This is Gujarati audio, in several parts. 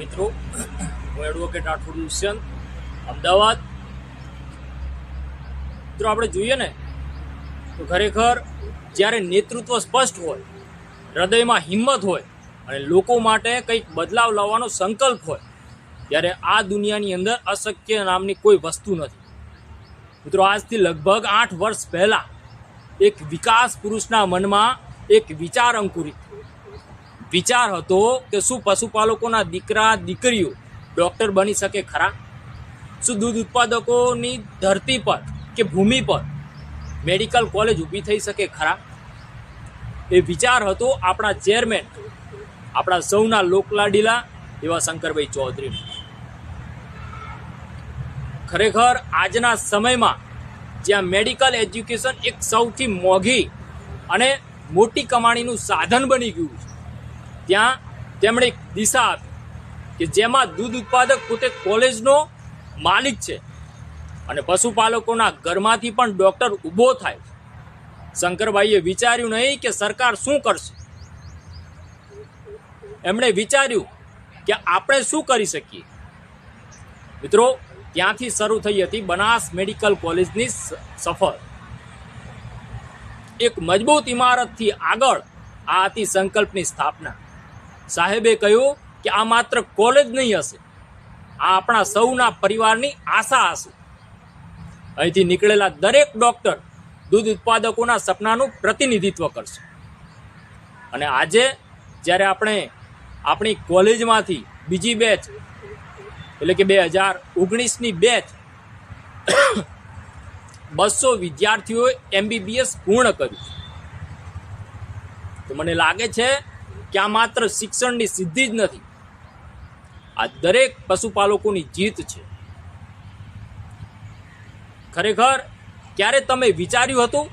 મિત્રો, હું એડવોકેટ રાઠોડ દુષ્યંત અમદાવાદ મિત્રો, આપણે જોઈએ ને, તો ખરેખર જ્યારે નેતૃત્વ સ્પષ્ટ હોય, હૃદયમાં હિંમત હોય, અને લોકો માટે કંઈક બદલાવ લાવવાનો સંકલ્પ હોય, ત્યારે આ દુનિયાની અંદર અશક્ય નામની કોઈ વસ્તુ નથી મિત્રો, આજથી લગભગ આઠ વર્ષ પહેલાં એક વિકાસ પુરુષના મનમાં એક વિચાર અંકુરિત. વિચાર હતો કે શું પશુપાલકોના દીકરા, દીકરીઓ ડૉક્ટર બની શકે ખરા? શું દૂધ ઉત્પાદકોની ધરતી પર કે ભૂમિ પર મેડિકલ કોલેજ ઊભી થઈ શકે ખરા? એ વિચાર હતો આપણા ચેરમેન આપણા સૌના લોકલાડીલા એવા શંકરભાઈ ચૌધરી. ખરેખર આજના સમયમાં જ્યાં મેડિકલ એજ્યુકેશન એક સૌથી મોંઘી અને મોટી કમાણીનું સાધન બની ગયું છે ત્યાં તેમણે એક દિશા આપી કે જેમાં દૂધ ઉત્પાદક પોતે કોલેજનો માલિક છે અને પશુપાલકોના ઘરમાંથી પણ ડૉક્ટર ઊભો થાય શંકરભાઈએ વિચાર્યું નહીં કે સરકાર શું કરશે. એમણે વિચાર્યું કે આપણે શું કરી શકીએ. મિત્રો, ત્યાંથી શરૂ થઈ હતી બનાસ મેડિકલ કોલેજની સફર. એક મજબૂત ઇમારતથી આગળ આ હતી સંકલ્પની સ્થાપના. સાહેબે કહ્યું કે આ માત્ર કોલેજ નહીં હશે, આ આપણા સૌના પરિવારની આશા હશે. અહીંથી નીકળેલા દરેક ડૉક્ટર દૂધ ઉત્પાદકોના સપનાનું પ્રતિનિધિત્વ કરશે. અને આજે જ્યારે આપણે આપણી કોલેજમાંથી બીજી બેચ, એટલે કે બે હજાર ઓગણીસની બેચ, બસો વિદ્યાર્થીઓએ એમબીબીએસ પૂર્ણ કર્યું. તો મને લાગે છે કે આ માત્ર શિક્ષણની સિદ્ધિ જ નથી. આ દરેક પશુપાલકોની જીત છે. ખરેખર, ક્યારે તમે વિચાર્યું હતું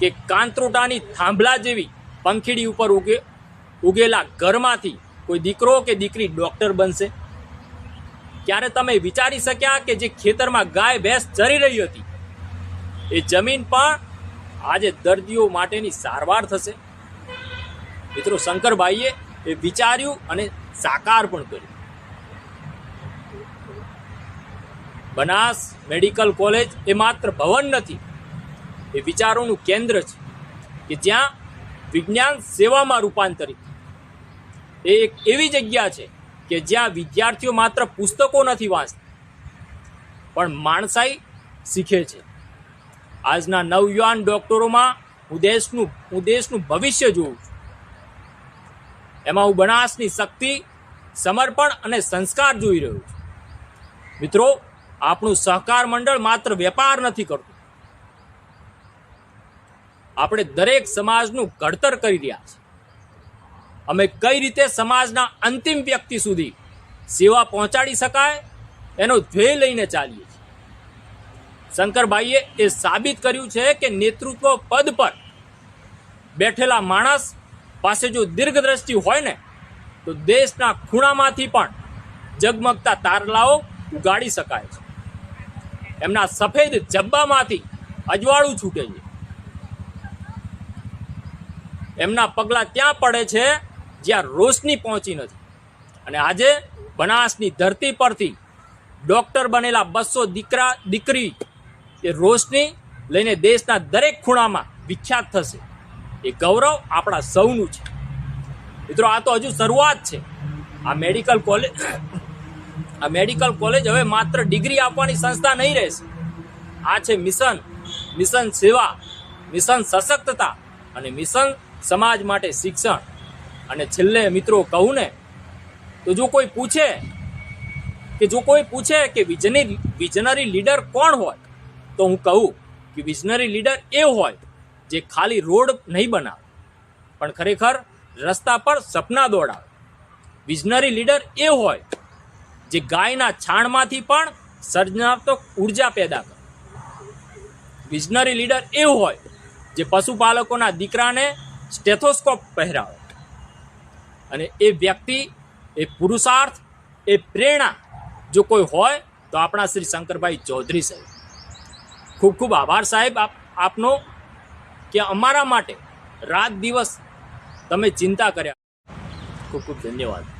કે કાંતરોટાની થાંભલા જેવી પંખીડી ઉપર ઉગે, ઉગેલા ઘરમાંથી કોઈ દીકરો કે દીકરી ડૉક્ટર બનશે? ક્યારે તમે વિચારી શક્યા કે જે ખેતરમાં ગાય ભેંસ ચરી રહી હતી, એ જમીન પણ આજે દર્દીઓ માટેની સારવાર થશે? મિત્રો, શંકરભાઈએ એ વિચાર્યું અને સાકાર પણ કર્યું. બનાસ મેડિકલ કોલેજ એ માત્ર ભવન નથી, એ વિચારોનું કેન્દ્ર છે કે જ્યાં વિજ્ઞાન સેવામાં રૂપાંતરિત એ એક એવી જગ્યા છે કે જ્યાં વિદ્યાર્થીઓ માત્ર પુસ્તકો નથી વાંચતા, પણ માણસાઈ શીખે છે. આજના નવયુવાન ડૉક્ટરોમાં હું દેશનું હું દેશનું ભવિષ્ય જોઉં છું. એમાં હું બનાસની શક્તિ, સમર્પણ અને સંસ્કાર જોઈ રહ્યો છું. મિત્રો, આપણું સહકાર મંડળ માત્ર વેપાર નથી કરતું. આપણે દરેક સમાજનું ઘડતર કરી રહ્યા છીએ. અમે કઈ રીતે સમાજના અંતિમ વ્યક્તિ સુધી સેવા પહોંચાડી શકાય, એનો ધ્યેય લઈને ચાલીએ છીએ. શંકરભાઈએ એ સાબિત કર્યું છે કે નેતૃત્વ પદ પર બેઠેલા માણસ પાસે જો દીર્ઘદ્રષ્ટિ હોય ને, તો દેશના ખૂણામાંથી પણ જગમગતા તારલાઓ ઉગાડી શકાય છે. એમના સફેદ જબ્બામાંથી અજવાળું છૂટે છે. એમના પગલાં ત્યાં પડે છે? જ્યાં રોશની પહોંચી નથી. અને આજે બનાસની ધરતી પરથી ડોક્ટર બનેલા બસો દીકરા, દીકરી એ રોશની લઈને દેશના દરેક ખૂણામાં વિખ્યાત થશે. એ ગૌરવ આપણા સૌનું છે. મિત્રો, આ તો હજુ શરૂઆત છે. આ મેડિકલ કોલેજ આ મેડિકલ કોલેજ હવે માત્ર ડિગ્રી આપવાની સંસ્થા નહીં રહેશે. આ છે મિશન. મિશન સેવા. મિશન સશક્તતા અને મિશન સમાજ માટે શિક્ષણ. અને છેલ્લે મિત્રો કહું ને, તો જો કોઈ પૂછે કે જો કોઈ પૂછે કે વિજનરી વિઝનરી લીડર કોણ હોય, તો હું કહું કે વિઝનરી લીડર એ હોય જે ખાલી રોડ નહીં બનાવે, પણ ખરેખર રસ્તા પર સપના દોડાવે. વિઝનરી લીડર એ હોય જે ગાયના છાણમાંથી પણ સર્જનાત્મક ઊર્જા પેદા કરે. વિઝનરી લીડર એ હોય જે પશુપાલકોના દીકરાને સ્ટેથોસ્કોપ પહેરાવે. અને એ વ્યક્તિ, એ પુરુષાર્થ, એ પ્રેરણા જો કોઈ હોય, તો આપણા શ્રી શંકરભાઈ ચૌધરી સાહેબ. ખૂબ ખૂબ આભાર સાહેબ આપ આપનો કે અમારા માટે રાત દિવસ તમે ચિંતા કર્યા. ખૂબ ખૂબ ધન્યવાદ.